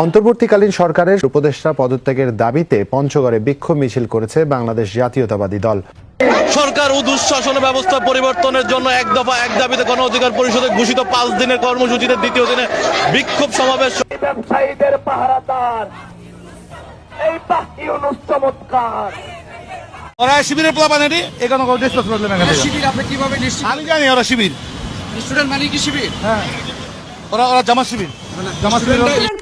অন্তর্বর্তীকালীন সরকারের উপদেষ্টা পদত্যাগের দাবিতে পঞ্চগড়ে বিক্ষোভ মিছিল করেছে বাংলাদেশ জাতীয়তাবাদী দল। সরকার ও দুঃশাসন ব্যবস্থা পরিবর্তনের জন্য এক দফা এক দাবিতে গণ অধিকার পরিষদে ঘোষিত পাঁচ দিনের কর্মসূচিতে দ্বিতীয় দিনে বিক্ষোভ সমাবেশ। ব্যবসায়ীদের পাহারাদার এই বাকি চমৎকার। ওরা শিবিরের প্লাবান এটি এখানে কোনো ডিসকাস প্রবলেম এখানে শিবির আপনি কীভাবে নিশ্চিত? আমি জানি ওরা শিবির। স্টুডেন্ট মানে কি শিবির? ওরা ওরা জামা শিবির।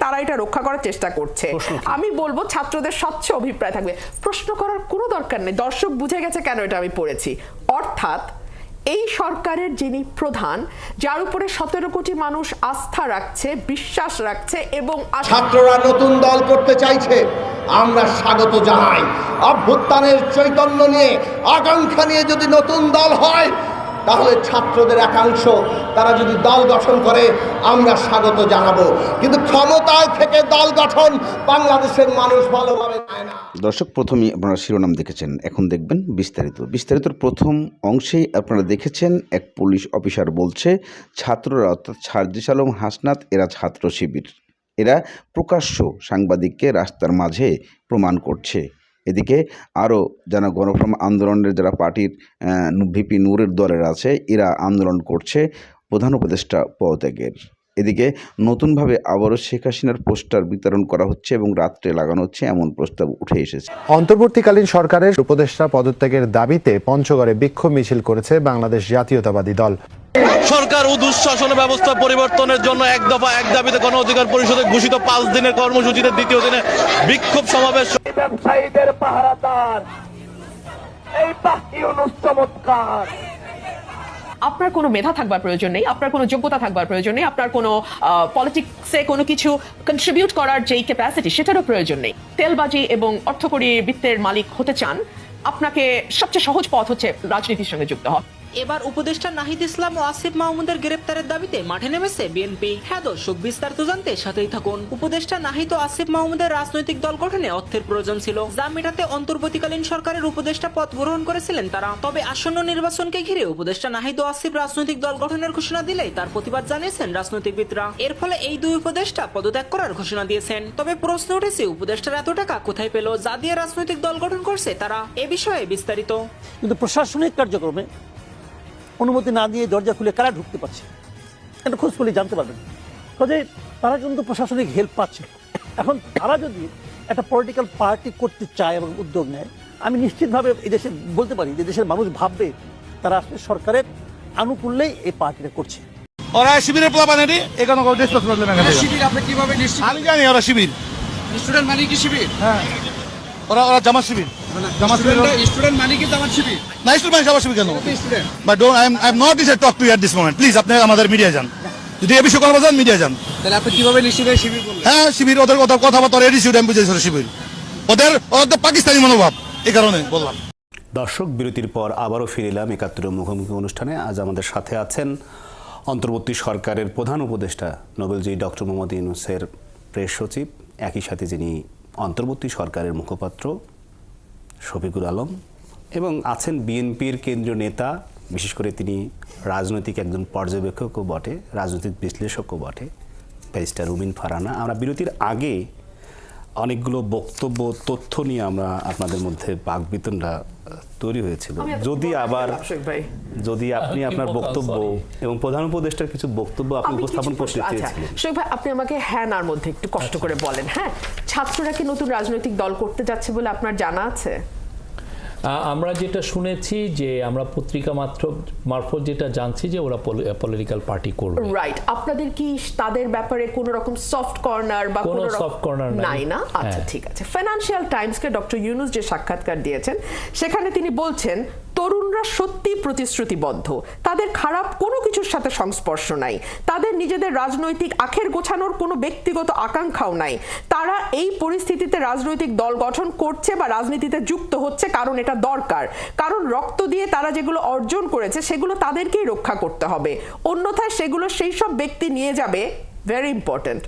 তারা এটা রক্ষা করার চেষ্টা করছে। আমি বলব ছাত্রদের স্বচ্ছ অভিপ্রায় থাকবে। প্রশ্ন করার কোনো দরকার নেই। দর্শক বুঝে গেছে কেন এটা আমি পড়েছি। অর্থাৎ এই সরকারের যিনি প্রধান যার উপরে সতেরো কোটি মানুষ আস্থা রাখছে বিশ্বাস রাখছে এবং ছাত্ররা নতুন দল করতে চাইছে। আমরা স্বাগত জানাই। অভ্যুত্থানের চৈতন্য নিয়ে আকাঙ্ক্ষা নিয়ে যদি নতুন দল হয় তাহলে ছাত্রদের একাংশ, তারা যদি দল গঠন করে, আমরা স্বাগত জানাব। কিন্তু ক্ষমতায় থেকে দল গঠন বাংলাদেশের মানুষ ভালোভাবে দর্শক, প্রথমেই আপনারা শিরোনাম দেখেছেন। এখন দেখবেন বিস্তারিত। বিস্তারিতর প্রথম অংশেই আপনারা দেখেছেন, এক পুলিশ অফিসার বলছে, ছাত্ররা অর্থাৎ সার্জিস আলম হাসনাত, এরা ছাত্র শিবির। এরা প্রকাশ্য সাংবাদিককে রাস্তার মাঝে প্রমাণ করছে। এদিকে আরও যারা গণফর্ম আন্দোলনের যারা পার্টির ভিপি নূরের দলের আছে, এরা আন্দোলন করছে প্রধান উপদেষ্টা পদত্যাগের। এদিকে নতুনভাবে আবারও শেখ হাসিনার পোস্টার বিতরণ করা হচ্ছে এবং রাত্রে লাগানো হচ্ছে এমন প্রস্তাব উঠে এসেছে। অন্তর্বর্তীকালীন সরকারের উপদেষ্টা পদত্যাগের দাবিতে পঞ্চগড়ে বিক্ষোভ মিছিল করেছে বাংলাদেশ জাতীয়তাবাদী দল। সরকার ও দুঃশাসন ব্যবস্থা পরিবর্তনের জন্য এক দফা এক দাবিতে গণ অধিকার পরিষদে ঘোষিত পাঁচ দিনের কর্মসূচিতে দ্বিতীয় দিনে বিক্ষোভ সমাবেশ। ব্যবসায়ীদের পাহারাদার এই চমৎকার। আপনার কোনো মেধা থাকবার প্রয়োজন নেই আপনার কোনো যোগ্যতা থাকবার প্রয়োজন নেই আপনার কোনো পলিটিক্সে কোনো কিছু কন্ট্রিবিউট করার যেই ক্যাপাসিটি সেটারও প্রয়োজন নেই। তেলবাজি এবং অর্থকরী বৃত্তের মালিক হতে চান আপনাকে সবচেয়ে সহজ পথ হচ্ছে রাজনীতির সঙ্গে যুক্ত হওয়া। এবার উপদেষ্টা নাহিদ ইসলাম ও আসিফ মাহমুদের গ্রেপ্তারের দাবিতে মাঠে নেমেছে বিএনপি। হ্যাঁ দর্শক, বিস্তারিত জানতে সাথেই থাকুন। উপদেষ্টা নাহিদ ও আসিফ মাহমুদের রাজনৈতিক দল গঠনে অর্থের প্রয়োজন ছিল, যা মেটাতে অন্তর্বর্তীকালীন সরকারের উপদেষ্টা পদ গ্রহণ করেছিলেন তারা। তবে আসন্ন নির্বাচনকে ঘিরে উপদেষ্টা নাহিদ ও আসিফ রাজনৈতিক দল গঠনের ঘোষণা দিলেই তার প্রতিবাদ জানিয়েছেন রাজনৈতিকবিদরা। এর ফলে এই দুই উপদেষ্টা পদত্যাগ করার ঘোষণা দিয়েছেন। তবে প্রশ্ন উঠেছে, উপদেষ্টার এত টাকা কোথায় পেল, যা দিয়ে রাজনৈতিক দল গঠন করছে তারা? এ বিষয়ে বিস্তারিত। কিন্তু প্রশাসনিক কার্যক্রমে অনুমতি না দিয়ে দরজা খুলে কারা ঢুকতে পারছে? এটা খোঁজ করলে জানতে পারবেন? কাজে তারা কিন্তু প্রশাসনিক হেল্প পাচ্ছে। এখন তারা যদি একটা পলিটিক্যাল পার্টি করতে চায় এবং উদ্যোগ নেয় আমি নিশ্চিতভাবে এই দেশে বলতে পারি যে দেশের মানুষ ভাববে তারা আসলে সরকারের আনুকূল্যেই এই পার্টিটা করছে। ওরা শিবিরের প্লাবান এটি এখানে কোনো ডিসকাস প্রবলেম এখানে শিবির আপনি কীভাবে আমি জানি ওরা শিবির। স্টুডেন্ট মানে কি শিবির? ওরা ওরা জামা শিবির। স্টুডেন্ট মানে কি আমার শিবির? না স্টুডেন্ট জামা শিবির কেন? Student but don't I am I am not is talk to at this moment please আপনি আমাদের মিডিয়া যান। যদি এ বিষয়ে কথা মিডিয়া যান। তাহলে আপনি কীভাবে নিশ্চিত শিবির হ্যাঁ শিবির ওদের কথা কথাবার্তা এডিসিউড আমি বুঝেছি শিবির। ওদের ওদের পাকিস্তানি মনোভাব। এই কারণে বললাম। দর্শক বিরতির পর আবারও ফিরে এলাম একাত্তরের মুখোমুখি অনুষ্ঠানে। আজ আমাদের সাথে আছেন অন্তর্বর্তী সরকারের প্রধান উপদেষ্টা নোবেলজি ডক্টর মোহাম্মদ ইউনুসের প্রেস সচিব একই সাথে যিনি অন্তর্বর্তী সরকারের মুখপাত্র শফিকুল আলম এবং আছেন বিএনপির কেন্দ্রীয় নেতা, বিশেষ করে তিনি রাজনৈতিক একজন পর্যবেক্ষকও বটে, রাজনৈতিক বিশ্লেষকও বটে, ব্যারিস্টার রুমিন ফারানা। আমরা বিরতির আগে অনেকগুলো বক্তব্য তথ্য নিয়ে আমরা আপনাদের মধ্যে বাকবিতনটা তৈরি হয়েছিল। যদি আবার যদি আপনি আপনার বক্তব্য এবং প্রধান উপদেষ্টার কিছু বক্তব্য আপনি উপস্থাপন করতে আচ্ছা চেয়েছিলেন। শোক ভাই আপনি আমাকে হ্যাঁ নার মধ্যে একটু কষ্ট করে বলেন হ্যাঁ? ছাত্ররা কি নতুন রাজনৈতিক দল করতে যাচ্ছে বলে আপনার জানা আছে? আমরা যেটা শুনেছি যে আমরা পত্রিকা মাত্র মারফত যেটা জানছি যে ওরা পলিটিক্যাল পার্টি করবে। রাইট আপনাদের কি তাদের ব্যাপারে কোন রকম সফট কর্নার বা কোনো সফট কর্নার নাই। না? আচ্ছা হ্যাঁ। ঠিক আছে। ফিনান্সিয়াল টাইমস কে ডক্টর ইউনুস যে সাক্ষাৎকার দিয়েছেন সেখানে তিনি বলছেন তরুণরা সত্যি প্রতিশ্রুতিবদ্ধ। তাদের খারাপ কোনো কিছুর সাথে সংস্পর্শ নাই। তাদের নিজেদের রাজনৈতিক আখের গোছানোর কোনো ব্যক্তিগত আকাঙ্ক্ষাও নাই। তারা এই পরিস্থিতিতে রাজনৈতিক দল গঠন করছে বা রাজনীতিতে যুক্ত হচ্ছে কারণ এটা দরকার। কারণ রক্ত দিয়ে তারা যেগুলো অর্জন করেছে, সেগুলো তাদেরকেই রক্ষা করতে হবে। অন্যথায় সেগুলো সেই সব ব্যক্তি নিয়ে যাবে ভেরি ইম্পর্ট্যান্ট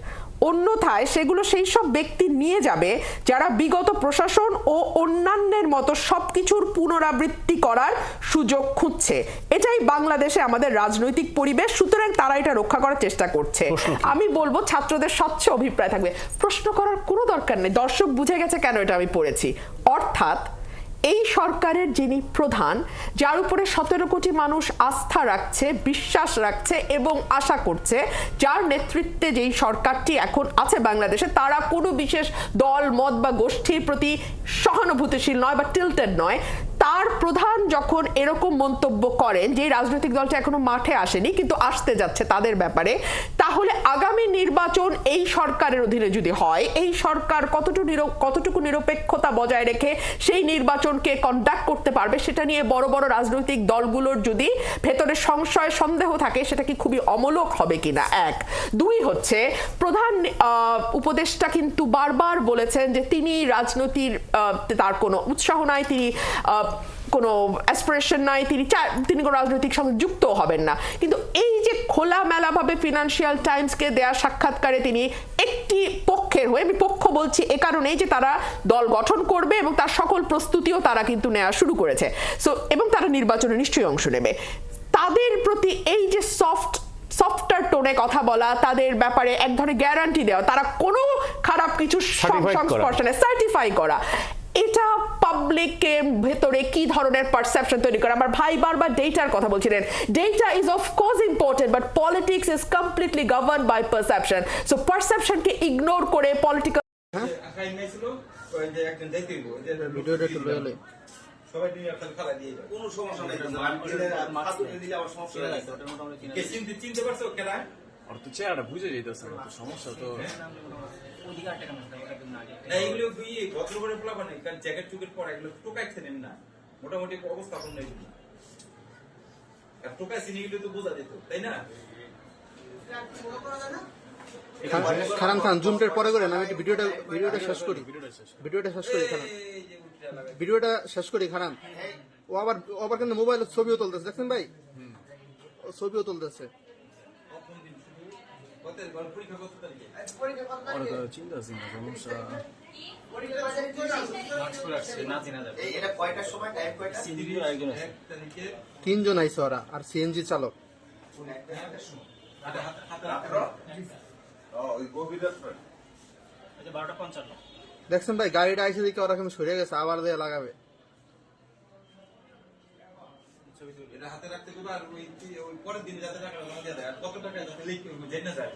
অন্যথায় সেগুলো সেই সব ব্যক্তি নিয়ে যাবে যারা বিগত প্রশাসন ও অন্যান্যের মতো সবকিছুর পুনরাবৃত্তি করার সুযোগ খুঁজছে। এটাই বাংলাদেশে আমাদের রাজনৈতিক পরিবেশ সুতরাং তারা এটা রক্ষা করার চেষ্টা করছে। আমি বলব ছাত্রদের স্বচ্ছ অভিপ্রায় থাকবে। প্রশ্ন করার কোনো দরকার নেই। দর্শক বুঝে গেছে কেন এটা আমি পড়েছি। অর্থাৎ এই সরকারের যিনি প্রধান, যার উপরে সতেরো কোটি মানুষ আস্থা রাখছে, বিশ্বাস রাখছে এবং আশা করছে, যার নেতৃত্বে যেই সরকারটি এখন আছে বাংলাদেশে, তারা কোনো বিশেষ দল, মত বা গোষ্ঠীর প্রতি সহানুভূতিশীল নয় বা টিল্টেড নয়। তার প্রধান যখন এরকম মন্তব্য করেন যে রাজনৈতিক দলটা এখনও মাঠে আসেনি, কিন্তু আসতে যাচ্ছে তাদের ব্যাপারে তাহলে আগামী নির্বাচন এই সরকারের অধীনে যদি হয়, এই সরকার কতটুকু কতটুকু নিরপেক্ষতা বজায় রেখে সেই নির্বাচনকে কন্ডাক্ট করতে পারবে, সেটা নিয়ে বড় বড় রাজনৈতিক দলগুলোর যদি ভেতরে সংশয়, সন্দেহ থাকে, সেটা কি খুবই অমূলক হবে কিনা? এক। দুই হচ্ছে, প্রধান উপদেষ্টা কিন্তু বারবার বলেছেন যে তিনি রাজনীতির তার কোনো উৎসাহ নাই, তিনি কোনো অ্যাসপিরেশন নাই তিনি চা- তিনি কোনো রাজনৈতিক সঙ্গে যুক্ত হবেন না। কিন্তু এই যে খোলামেলাভাবে ফিনান্সিয়াল টাইমসকে দেয়া সাক্ষাৎকারে তিনি একটি পক্ষের হয়ে আমি পক্ষ বলছি এ কারণেই যে তারা দল গঠন করবে এবং তার সকল প্রস্তুতিও তারা কিন্তু নেওয়া শুরু করেছে। সো এবং তারা নির্বাচনে নিশ্চয়ই অংশ নেবে। তাদের প্রতি এই যে সফট সফটওয়্যার টোনে কথা বলা তাদের ব্যাপারে এক ধরনের গ্যারান্টি দেওয়া তারা কোনো খারাপ কিছু। সংস্পর্শনে সার্টিফাই করা এটা পাবলিকের ভেতরে কি ধরনের পারসেপশন তৈরি করে? আমার ভাই বারবার ডেটার কথা বলছিলেন। Data is of course important but politics is completely govern by perception so পারসেপশনকে ignore করে পলিটিক্যাল ভিডিওটা একটু লয়ে কোনো সমস্যা নাই দিলে আবার সমস্যা চিনতে চিনতে পারছ কেনা আর তো চেহারা বুঝে যেতেছে সমস্যা তো না এগুলো ভদ্র করে পোলা বানাই কারণ জ্যাকেট চুকেট পরা এগুলো টোকাইছে নেন না। মোটামুটি অবস্থা এখন নেই আর টোকাইছে নিয়ে তো বোঝা যেত তাই না? খারান খান জুমটার পরে করে আমি একটু ভিডিওটা ভিডিওটা শেষ করি। ভিডিওটা শেষ করি খারান। ভিডিওটা শেষ করি খারান। ও আবার ও আবার কিন্তু মোবাইলের ছবিও তুলতেছে। দেখছেন ভাই? ও ছবিও তুলতেছে কখন দিন শুরু কত বার পরীক্ষা কত তারিখে চিন্তা আছে না সমস্যা। এটা কয়টার সময়? টাইম কয়টা? এক তারিখে। তিনজন আইসে ওরা আর সিএনজি চালক। হাতে হাতে হাতে দেখছেন ভাই গাড়িটা আইসে দিকে ওরা কিন্তু সরে গেছে আবার দিয়ে লাগাবে। এটা হাতে রাখতে আর ওই ওই পরের দিন যাতে টাকা জমা দিয়ে দেয় আর কত টাকা যাতে লিখ জেনে যায়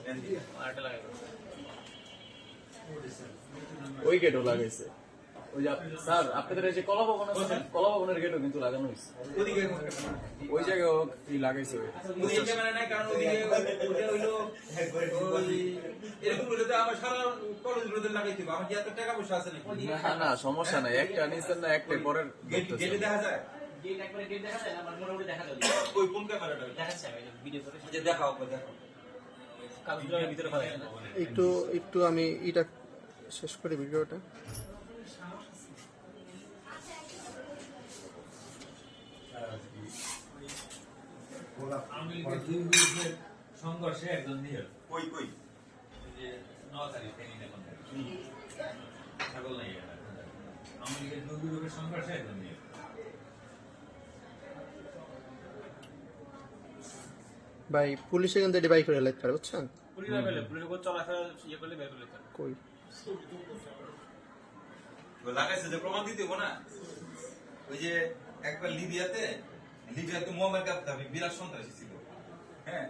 ওই গেটও লাগাইছে। ওই যে স্যার আপনাদের এই যে কলা ভবন আছে কলা ভবনের গেটও কিন্তু লাগানো হয়েছে। ওদিকে ওই জায়গায় কি লাগাইছে ওদিকে ক্যামেরা নাই কারণ ওদিকে ওটা হইল এরকম হইলে তো আমার সারা কলেজ রোদে লাগাইতে হবে। আমার কি এত টাকা পয়সা আছে নাকি? না না সমস্যা নাই। একটা নিছেন না একটা পরের গেট গেটে দেখা যায় ওই কোন ক্যামেরাটা? যে দেখাও ওকে দেখাও। একটু একটু আমি এটা শেষ করি ভিডিওটা। সংঘর্ষে একজন নিহত কই কই? যে ন তারিখ ছাগল নাই আওয়ামী লীগের দুই গ্রুপের সংঘর্ষে একজন নিহত। ভাই পুলিশে কিন্তু এটি বাই করে লাইতে পারে বুঝছেন? ইয়ে কই? ও লাগাইছে যে প্রমাণ দিতে হব না? ওই যে একবার লিবিয়াতে লিবিয়াতে মোহাম্মদ গাদ্দাফি বিরাট সন্ত্রাসী ছিল। হ্যাঁ?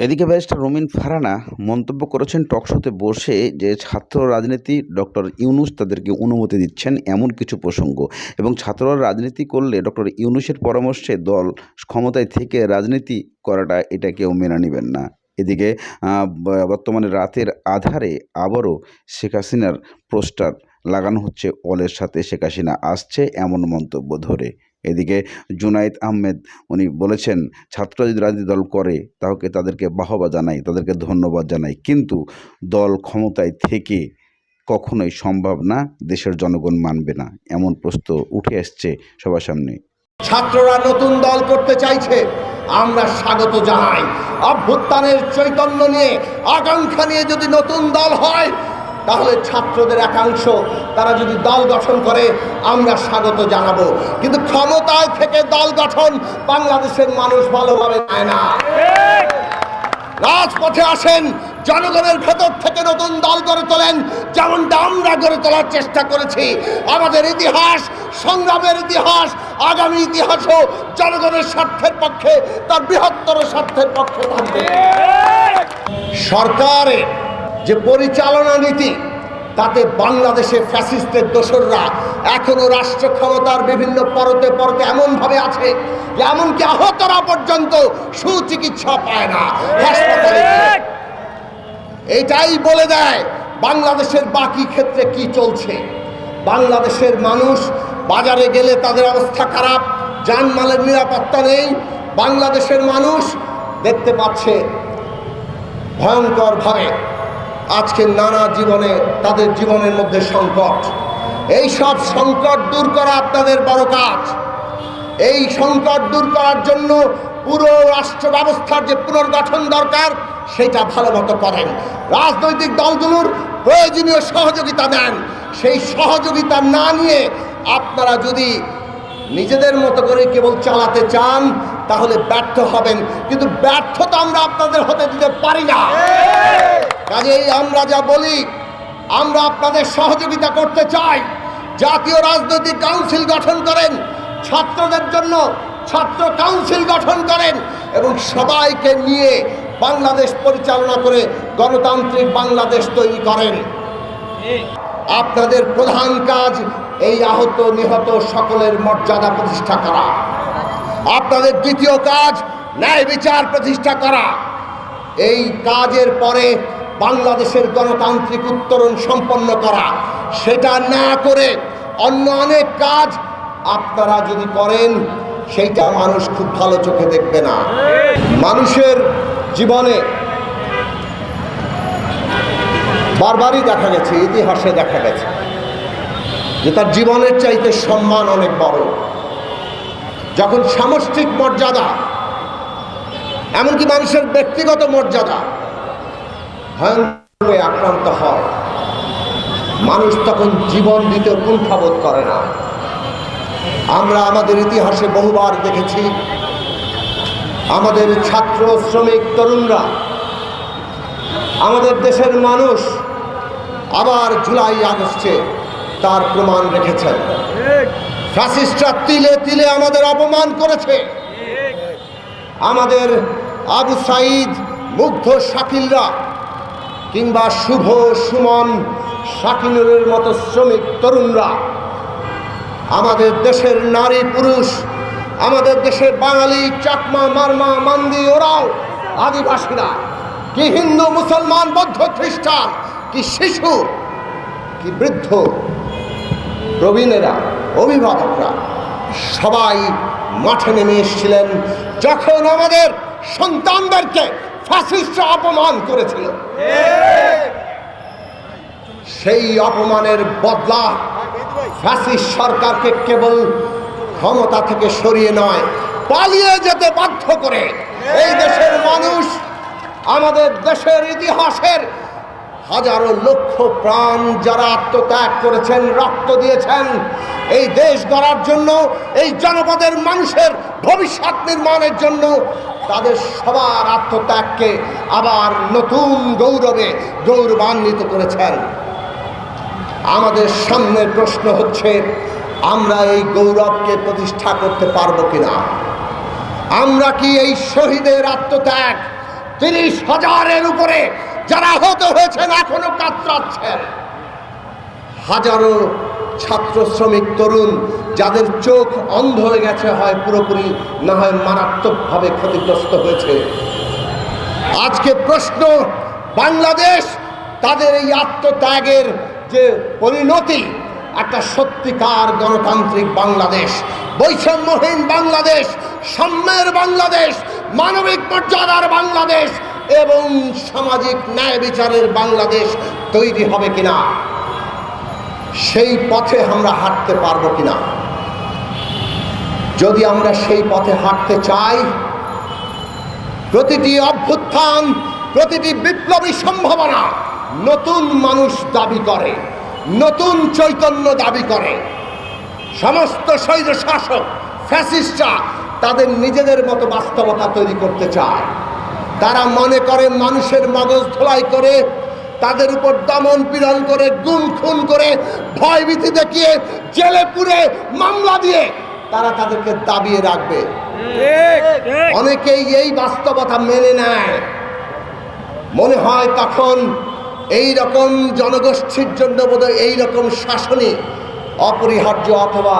এদিকে ব্যারিস্টার রমিন ফারানা মন্তব্য করেছেন টকশোতে বসে যে ছাত্র রাজনীতি ডক্টর ইউনুস তাদেরকে অনুমতি দিচ্ছেন এমন কিছু প্রসঙ্গ। এবং ছাত্ররা রাজনীতি করলে ডক্টর ইউনুসের পরামর্শে দল ক্ষমতায় থেকে রাজনীতি করাটা এটা কেউ মেনে নেবেন না। এদিকে বর্তমানে রাতের আধারে আবারও শেখ হাসিনার পোস্টার লাগানো হচ্ছে, অলের সাথে শেখ হাসিনা আসছে এমন মন্তব্য ধরে। এদিকে জুনাইদ আহমেদ, উনি বলেছেন ছাত্র যদি রাজনীতি দল করে, তাহলে তাদেরকে বাহবা জানাই, তাদেরকে ধন্যবাদ জানাই। কিন্তু দল ক্ষমতায় থেকে কখনোই সম্ভব না, দেশের জনগণ মানবে না। এমন প্রশ্ন উঠে আসছে সবার সামনে। ছাত্ররা নতুন দল করতে চাইছে, আমরা স্বাগত জানাই। অভ্যুত্থানের চৈতন্য নিয়ে আকাঙ্ক্ষা নিয়ে যদি নতুন দল হয় তাহলে ছাত্রদের একাংশ, তারা যদি দল গঠন করে, আমরা স্বাগত জানাব। কিন্তু ক্ষমতায় থেকে দল গঠন বাংলাদেশের মানুষ ভালোভাবে নেয় না। রাজপথে আসেন, জনগণের ভেতর থেকে নতুন দল গড়ে তোলেন, যেমনটা আমরা গড়ে তোলার চেষ্টা করেছি। আমাদের ইতিহাস, সংগ্রামের ইতিহাস, আগামী ইতিহাসও জনগণের স্বার্থের পক্ষে, তার বৃহত্তর স্বার্থের পক্ষে থাকবে। সরকারের যে পরিচালনা নীতি তাতে বাংলাদেশে ফ্যাসিস্টের দোসররা এখনও রাষ্ট্র ক্ষমতার বিভিন্ন পরতে পরতে এমনভাবে আছে যে এমনকি আহতরা পর্যন্ত সুচিকিৎসা পায় না। হাসপাতালে। এটাই বলে দেয় বাংলাদেশের বাকি ক্ষেত্রে কি চলছে? বাংলাদেশের মানুষ বাজারে গেলে তাদের অবস্থা খারাপ যানমালের নিরাপত্তা নেই বাংলাদেশের মানুষ দেখতে পাচ্ছে ভয়ঙ্করভাবে আজকে নানা জীবনে তাদের জীবনের মধ্যে সংকট। এই সব সংকট দূর করা আপনাদের বড় কাজ। এই সংকট দূর করার জন্য পুরো রাষ্ট্র ব্যবস্থার যে পুনর্গঠন দরকার, সেটা ভালো মতো করেন। রাজনৈতিক দলগুলোর প্রয়োজনীয় সহযোগিতা দেন। সেই সহযোগিতা না নিয়ে আপনারা যদি নিজেদের মতো করে কেবল চালাতে চান, তাহলে ব্যর্থ হবেন। কিন্তু ব্যর্থতা আমরা আপনাদের হতে দিতে পারি না। কাজেই আমরা যা বলি, আমরা আপনাদের সহযোগিতা করতে চাই। জাতীয় রাজনৈতিক কাউন্সিল গঠন করেন, ছাত্রদের জন্য ছাত্র কাউন্সিল গঠন করেন এবং সবাইকে নিয়ে বাংলাদেশ পরিচালনা করে গণতান্ত্রিক বাংলাদেশ তৈরি করেন। আপনাদের প্রধান কাজ এই আহত, নিহত সকলের মর্যাদা প্রতিষ্ঠা করা। আপনাদের দ্বিতীয় কাজ ন্যায় বিচার প্রতিষ্ঠা করা। এই কাজের পরে বাংলাদেশের গণতান্ত্রিক উত্তরণ সম্পন্ন করা। সেটা না করে অন্য অনেক কাজ আপনারা যদি করেন, সেইটা মানুষ খুব ভালো চোখে দেখবে না। মানুষের জীবনে বারবারই দেখা গেছে, ইতিহাসে দেখা গেছে, যে তার জীবনের চাইতে সম্মান অনেক বড়। যখন সামষ্টিক মর্যাদা, এমনকি মানুষের ব্যক্তিগত মর্যাদা ভয়ঙ্কর আক্রান্ত হয়। মানুষ তখন জীবন দিতে কুণ্ঠাবোধ করে না। আমরা আমাদের ইতিহাসে বহুবার দেখেছি, আমাদের ছাত্র শ্রমিক তরুণরা, আমাদের দেশের মানুষ আবার জুলাই আগস্টে তার প্রমাণ রেখেছেন। ফ্যাসিস্টরা তিলে তিলে আমাদের অপমান করেছে। আমাদের আবু সাইদ মুগ্ধ শাকিলরা কিংবা শুভ সুমন শাকিনুরের মতো শ্রমিক তরুণরা, আমাদের দেশের নারী পুরুষ, আমাদের দেশের বাঙালি চাকমা, মারমা, মান্দি, ওরাও আদিবাসীরা, কি হিন্দু, মুসলমান, বৌদ্ধ, খ্রিস্টান, কি শিশু, কি বৃদ্ধ, প্রবীণেরা, অভিভাবকরা, সবাই মাঠে নেমে এসেছিলেন যখন আমাদের সন্তানদেরকে ফ্যাসিস্টরা অপমান করেছিল। সেই অপমানের বদলা ফ্যাসিস্ট সরকারকে কেবল ক্ষমতা থেকে সরিয়ে নয়, পালিয়ে যেতে বাধ্য করে। এই দেশের মানুষ আমাদের দেশের ইতিহাসের হাজারো লক্ষ প্রাণ যারা আত্মত্যাগ করেছেন, রক্ত দিয়েছেন, এই দেশ গড়ার জন্য, এই জনপদের মানুষের ভবিষ্যৎ নির্মাণের জন্য তাদের সবার আত্মত্যাগকে আবার নতুন গৌরবে গৌরবান্বিত করেছেন। আমাদের সামনের প্রশ্ন হচ্ছে, আমরা এই গৌরবকে প্রতিষ্ঠা করতে পারব কিনা? আমরা কি এই শহীদের আত্মত্যাগ তিরিশ হাজারের উপরে যারা আহত হয়েছেন, এখনও কাতরাচ্ছেন। হাজারো ছাত্র শ্রমিক, তরুণ, যাদের চোখ অন্ধ হয়ে গেছে, হয় পুরোপুরি না হয় মারাত্মকভাবে ক্ষতিগ্রস্ত হয়েছে। আজকে প্রশ্ন, বাংলাদেশ তাদের এই আত্মত্যাগের যে পরিণতি, একটা সত্যিকার গণতান্ত্রিক বাংলাদেশ, বৈষম্যহীন বাংলাদেশ, সাম্যের বাংলাদেশ, মানবিক মর্যাদার বাংলাদেশ এবং সামাজিক ন্যায় বিচারের বাংলাদেশ তৈরি হবে কিনা? সেই পথে আমরা হাঁটতে পারব কিনা? যদি আমরা সেই পথে হাঁটতে চাই, প্রতিটি অভ্যুত্থান, প্রতিটি বিপ্লবী সম্ভাবনা নতুন মানুষ দাবি করে, নতুন চৈতন্য দাবি করে। সমস্ত শৈল শাসক ফ্যাসিস্টরা তাদের নিজেদের মতো বাস্তবতা তৈরি করতে চায়। তারা মনে করে মানুষের মগজ ধোলাই করে তাদের উপর দমন পীড়ন করে গুম খুন করে ভয়ভীতি দেখিয়ে জেলে পুরে মামলা দিয়ে তারা তাদেরকে দাবিয়ে রাখবে। অনেকেই এই বাস্তবতা মেনে নেয়। মনে হয় তখন এই রকম জনগোষ্ঠীর জন্য বোধহয় এই রকম শাসনই অপরিহার্য অথবা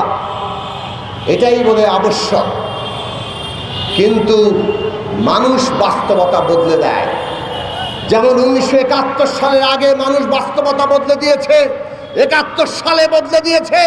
এটাই বোধহয় আবশ্যক। কিন্তু মানুষ বাস্তবতা বদলে দেয়। যেমন উনিশশো একাত্তর সালের আগে মানুষ বাস্তবতা বদলে দিয়েছে, একাত্তর সালে বদলে দিয়েছে